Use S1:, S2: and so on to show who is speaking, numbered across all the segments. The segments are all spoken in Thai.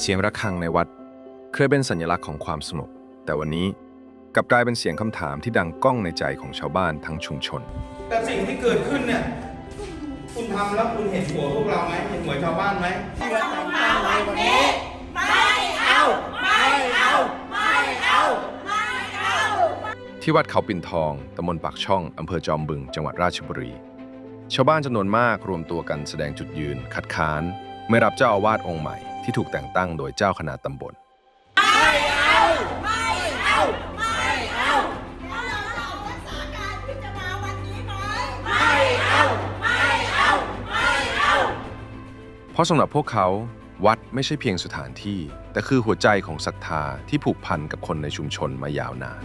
S1: เสียงระฆังในวัด เคยเป็นสัญลักษณ์ของความสงบแต่วันนี้กลับกลายเป็นเสียงคำถามที่ดังก้องในใจของชาวบ้านทั้งชุมชน
S2: แต่สิ่งที่เกิดขึ้นเนี่ย คุณทำแล้วคุณเห็นหัวพวกเราไหมเห็นหัวชาวบ้านไหม
S1: ที่วัดเขาปิ่นทอง ตำบลปากช่อง อำเภอจอมบึง จังหวัดราชบุรี ชาวบ้านจำนวนมากรวมตัวกันแสดงจุดยืน คัดค้าน ไม่รับเจ้าอาวาสองค์ใหม่ที่ถูกแต่งตั้งโดยเจ้าคณะตำบล ไม่เอา ไม่เอา ไม่เอาเราเรารักษา
S3: การที่จะมาวันน
S4: ี้ไหมไม่เอา ไม่เอา ไม่เอา
S1: เพราะสำหรับพวกเขา วัดไม่ใช่เพียงสถานที่ แต่คือหัวใจของศรัทธาที่ผูกพันกับคนในชุมชนมายาวนาน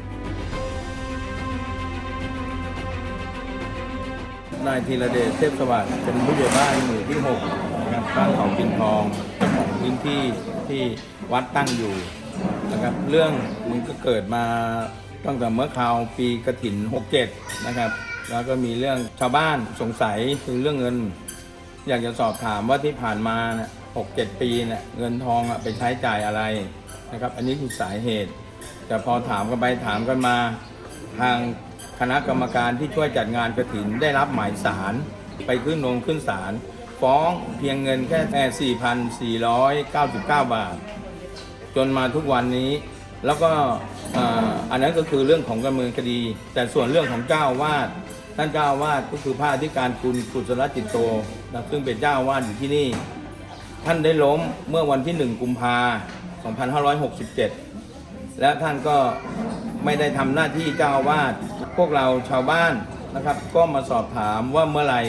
S5: นายธีรเดชเทพสวัสดิ์เป็นผู้ใหญ่บ้านหมู่ที่6นะครั บบ้านเขาปินทองเจ้าของพื้นที่ที่วัดตั้งอยู่นะครับเรื่องมันก็เกิดมาตั้งแต่เมื่อคราวปีกระถิน 67 นะครับ แล้วก็มีเรื่องชาวบ้านสงสัยคือเรื่องเงิน อยากจะสอบถามว่าที่ผ่านมาเนี่ยหกเจ็ดปีเนี่ยเงินทองอะไปใช้จ่ายอะไรนะครับ อันนี้คือสาเหตุ แต่พอถามกันไปถามกันมาทางคณะกรรมการที่ช่วยจัดงานกระถินได้รับหมายสารไปขึ้นลงขึ้นศาล ฟ้องเพียงเงินแค่ 4,499 บาท จนมาทุกวันนี้ แล้วก็อันนั้นก็คือเรื่องของการเมืองคดี แต่ส่วนเรื่องของเจ้าวาดท่านเจ้าวาดก็คือพระอธิการคุณกุศลจิตโตนะซึ่งเป็นเจ้าวาดอยู่ที่นี่ ท่านได้ล้มเมื่อวันที่ 1 กุมภา2567 และท่านก็ไม่ได้ทำหน้าที่เจ้าอาวาสพวกเราชาวบ้านนะครับ ก็มาสอบถามว่าเมื่อไหร่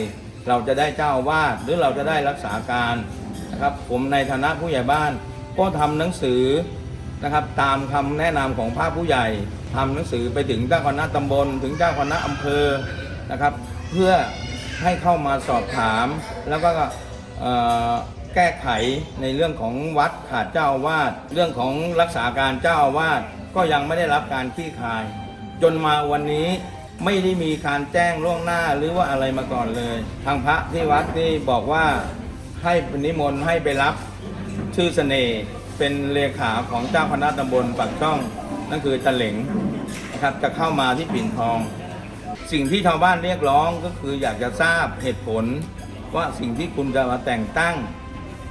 S5: เราจะได้เจ้าวาสหรือเราจะได้รักษาการนะครับ ผมในฐานะผู้ใหญ่บ้าน ก็ทำหนังสือนะครับ ตามคำแนะนำของพระผู้ใหญ่ทำหนังสือไปถึงเจ้าคณะตำบล ถึงเจ้าคณะอำเภอนะครับ เพื่อให้เข้ามาสอบถาม แล้วก็แก้ไขในเรื่องของวัดขาดเจ้าอาวาสเรื่องของรักษาการเจ้าอาวาสก็ยังไม่ได้รับการคลี่คลาย จนมาวันนี้ ไม่ได้มีการแจ้งล่วงหน้าหรือว่าอะไรมาก่อนเลย ทางพระที่วัดนี่บอกว่าให้นิมนต์ให้ไปรับชื่อเสน่ห์เป็นเลขาของเจ้าคณะตำบลปากช่อง นั่นคือตะเหลงนะครับจะเข้ามาที่ปิ่นทอง สิ่งที่ชาวบ้านเรียกร้องก็คืออยากจะทราบเหตุผล ว่าสิ่งที่คุณจะมาแต่งตั้ง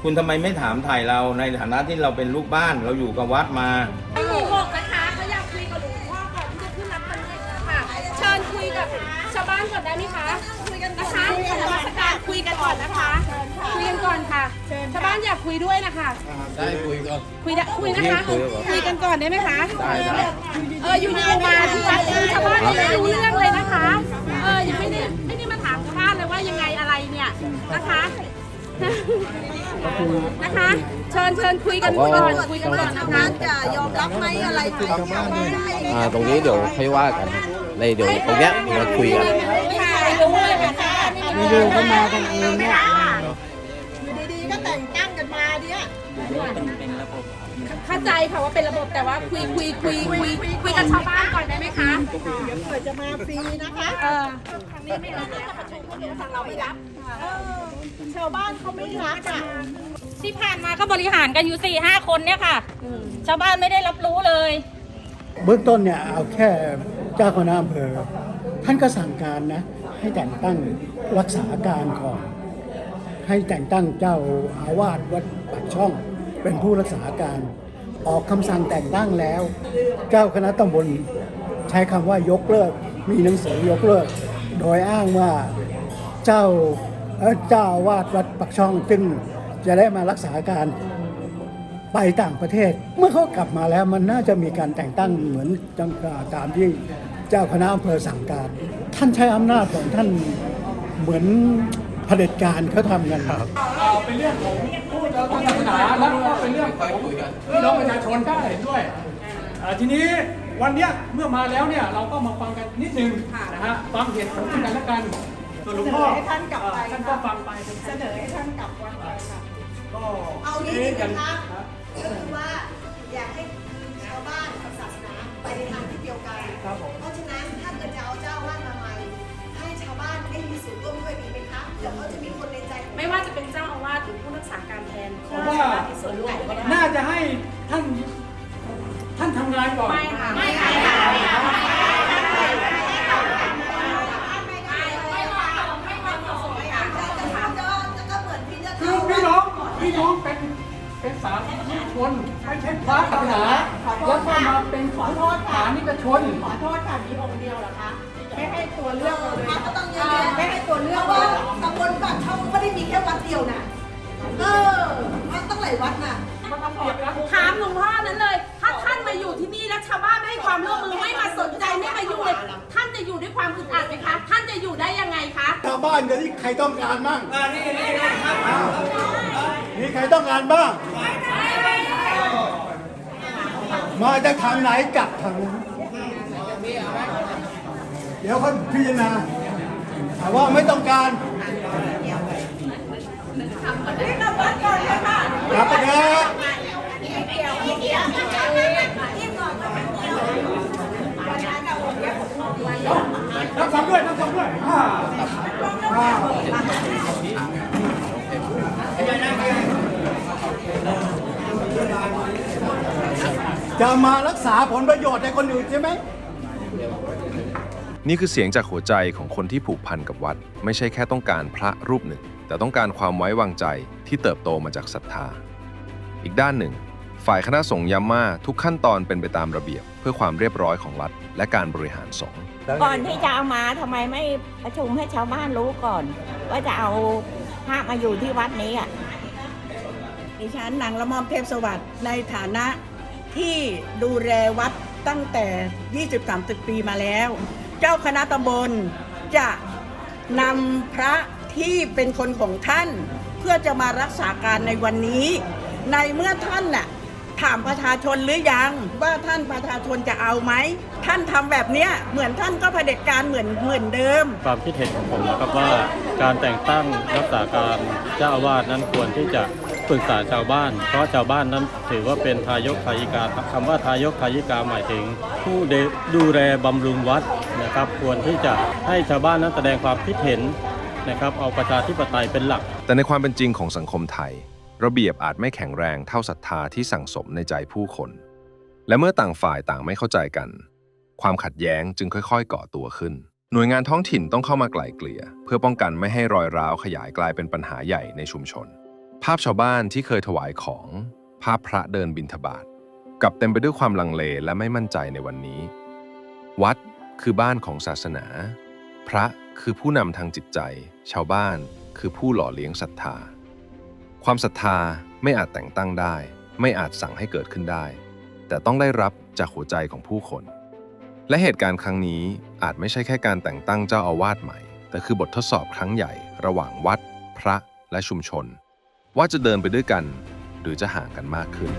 S5: คุณทำไมไม่ถามถ่ายเราในฐานะที่เราเป็นลูกบ้านเราอยู่กับวัดมาา
S6: วบ้านก่อนได้ไหมคะ คุยกันนะคะนมัสการคุยกันก่อนนะคะ คุยกันก่อนค่ะชาวบ้านอยากคุยด้วยนะคะ
S5: ได้คุยก่อน
S6: คุยได้คุยนะคะ
S5: คุยเหรอ
S6: คุยกันก่อนได้ไหมคะ
S5: ได้ได้
S6: เอออยู่ดีๆมาที่วัดคือชาวบ้านยังไม่รู้เรื่องเลยนะคะ เออยังไม่ได้ไม่ได้มาถามชาวบ้านเลยว่ายังไงอะไรเนี่ยนะคะนะคะเชิญเชิญคุยกันก่อนคุยกันก่อนนะคะ
S7: จะยอมรับไหมอะไรไหม
S8: อ่าตรงนี้เดี๋ยวค่อยว่ากัน ในเดี๋ยวตรงเนี้ยมาคุยกัน
S6: ไม่รู้เลยค่ะ
S7: ไม่ดูเข้ามากันเองเนี่ยอยู่ดีๆก็แต่งตั้งกันมาเนี่ย
S6: เข้าใจค่ะว่าเป็นระบบแต่ว่าคุยคุยคุยคุยคุยกับชาวบ้านก่อนได้ไหมคะ
S7: เดี๋ยวเผื่อจะมาฟรีนะคะ
S6: เออทางนี้ไม่รับจะประชุมคนเดียวทางเราไม่รับ
S7: เออชาวบ้านเขาไม่รักอะ
S9: ที่ผ่านมาก็บริหารกันอยู่4ี่ห้าคนเนี่ยค่ะชาวบ้านไม่ได้รับรู้เลย
S10: เบื้องต้นเนี่ยเอาแค่ เจ้าคณะอำเภอ ท่านก็สั่งการนะ ให้แต่งตั้งรักษาการก่อนให้แต่งตั้งเจ้าอาวาสวัดปากช่อง เป็นผู้รักษาการ ออกคำสั่งแต่งตั้งแล้ว เจ้าคณะตำบลใช้คำว่ายกเลิก มีหนังสือยกเลิก โดยอ้างว่าเจ้าเจ้าอาวาสวัดปากช่องซึ่งจะได้มารักษาการ ไปต่างประเทศ เมื่อเขากลับมาแล้วมันน่าจะมีการแต่งตั้งเหมือนจังตามที่เจ้าคณะอำเภอสั่งการ ท่านใช้อำนาจของท่านเหมือนเผด็จการเขาทำกันครับ
S11: เป็นเรื่องของผู้ศาสนาและก็เป็นเรื่องของพี่น้องประชาชนได้ด้วยอ่าทีนี้วันเนี้ยเมื่อมาแล้วเนี่ยเราก็มาฟังกันนิดนึงนะฮะฟังเหตุผลกันและกันส่วนหลวงพ่อ
S7: เสนอให้ท่านกลับไป
S11: อ่ท่านก็ฟังไป
S7: เสนอให้ท่านกลับวัดไปค่ะ
S11: ก็
S7: เอางี้
S11: อ๊ะ
S7: ดี
S11: กัน
S7: นะคะ ก็คือว่าอยากให้ชาวบ้านกับศาสนาไปในทางที่เดียวกัน
S11: ครับผม
S7: เพราะฉะนั้นถ้าเกิดจะเอาเจ้าอาวาสมาใหม่ให้ชาวบ้านได้มีส่วนร่วมด้วยดีไหมคะเดี๋ยวเขาจะมีคนในใจของ
S6: ไม่ว่าจะเป็นเจ้าอาวาสหรือผู้รักกษาการแทน
S11: ผมว่า
S6: ชาวบ้านที่สวนไก่ก็ได้
S11: น่าจะให้ท่าน ท่านทำงานก่อน
S6: ไม่ค่ะไม่ค่ะ
S11: คือพี่น้องพี่น้องเป็น เป็นสาธารณชนไม่ใช่พระศาสนาแล้วก็มาเป็นขอโทษฐานิกชน
S7: ขอโทษค่ะมีองค์เดียวเหรอคะไม่ให้ตัวเลือกเลยก็ต้องเยอะไม่ให้ตัวเลือกเพราะว่าตำบลปากช่องไม่ได้มีแค่วัดเดียวนะเออมันต้องหลายวัดนะ
S6: ถามหลวงพ่อนั้นเลย ถ้าท่านมาอยู่ที่นี่แล้วชาวบ้านไม่ให้ความร่วมมือไม่มาสนใจไม่มายุ่งเลยท่านจะอยู่ด้วยความอึดอัดไหมคะ ท่านจะอยู่ได้ยังไงคะ
S10: ชาวบ้านกันที่ใครต้องการบ้างมีใครต้องการบ้าง มาจากทางไหนกลับทางนั้นเดี๋ยวเขาพิจารณาแต่ว่าไม่ต้องการกลับไปเถอะ
S11: รับฟังด้วยรับฟังด้วยอ่า
S10: จะมารักษาผลประโยชน์ในคนอื่นใช่ไหม
S1: นี่คือเสียงจากหัวใจของคนที่ผูกพันกับวัด ไม่ใช่แค่ต้องการพระรูปหนึ่ง แต่ต้องการความไว้วางใจที่เติบโตมาจากศรัทธา อีกด้านหนึ่ง ฝ่ายคณะสงฆ์ย้ำว่าทุกขั้นตอนเป็นไปตามระเบียบ เพื่อความเรียบร้อยของวัด และการบริหารสงฆ์
S4: ก่อนที่จะเอามาทำไมไม่ประชุมให้ชาวบ้านรู้ก่อน ว่าจะเอาพระมาอยู่ที่วัดนี้อะ
S7: ดิฉันนางละมอมเทพสวัสดิ์ในฐานะ ที่ดูแลวัดตั้งแต่ 20-30 ปีมาแล้ว เจ้าคณะตำบลจะนำพระที่เป็นคนของท่าน เพื่อจะมารักษาการในวันนี้ ในเมื่อท่านน่ะถามประชาชนหรือยังว่าท่านประชาชนจะเอาไหม ท่านทำแบบเนี้ยเหมือนท่านก็เผด็จการเหมือนเหมือนเดิม
S12: ความคิดเห็นของผมนะครับว่าการแต่งตั้งรักษาการเจ้าอาวาสนั้นควรที่จะ ปรึกษาชาวบ้าน เพราะชาวบ้านนั้นถือว่าเป็นทายกทายิกาคำว่าทายกทายิกาหมายถึง ผู้ดูแลบำรุงวัดนะครับ ควรที่จะให้ชาวบ้านนั้นแสดงความคิดเห็นนะครับ เอาประชาธิปไตยเป็นหลัก
S1: แต่ในความเป็นจริงของสังคมไทย ระเบียบอาจไม่แข็งแรงเท่าศรัทธาที่สั่งสมในใจผู้คน และเมื่อต่างฝ่ายต่างไม่เข้าใจกัน ความขัดแย้งจึงค่อยๆ ก่อตัวขึ้นหน่วยงานท้องถิ่นต้องเข้ามาไกล่เกลี่ย เพื่อป้องกันไม่ให้รอยร้าวขยายกลายเป็นปัญหาใหญ่ในชุมชน ภาพชาวบ้านที่เคยถวายของ ภาพพระเดินบิณฑบาตกลับเต็มไปด้วยความลังเลและไม่มั่นใจในวันนี้ วัดคือบ้านของศาสนา พระคือผู้นำทางจิตใจ ชาวบ้านคือผู้หล่อเลี้ยงศรัทธา ความศรัทธาไม่อาจแต่งตั้งได้ ไม่อาจสั่งให้เกิดขึ้นได้ แต่ต้องได้รับจากหัวใจของผู้คน และเหตุการณ์ครั้งนี้อาจไม่ใช่แค่การแต่งตั้งเจ้าอาวาสใหม่ แต่คือบททดสอบครั้งใหญ่ ระหว่างวัด พระและชุมชน ว่าจะเดินไปด้วยกัน หรือจะห่างกันมากขึ้น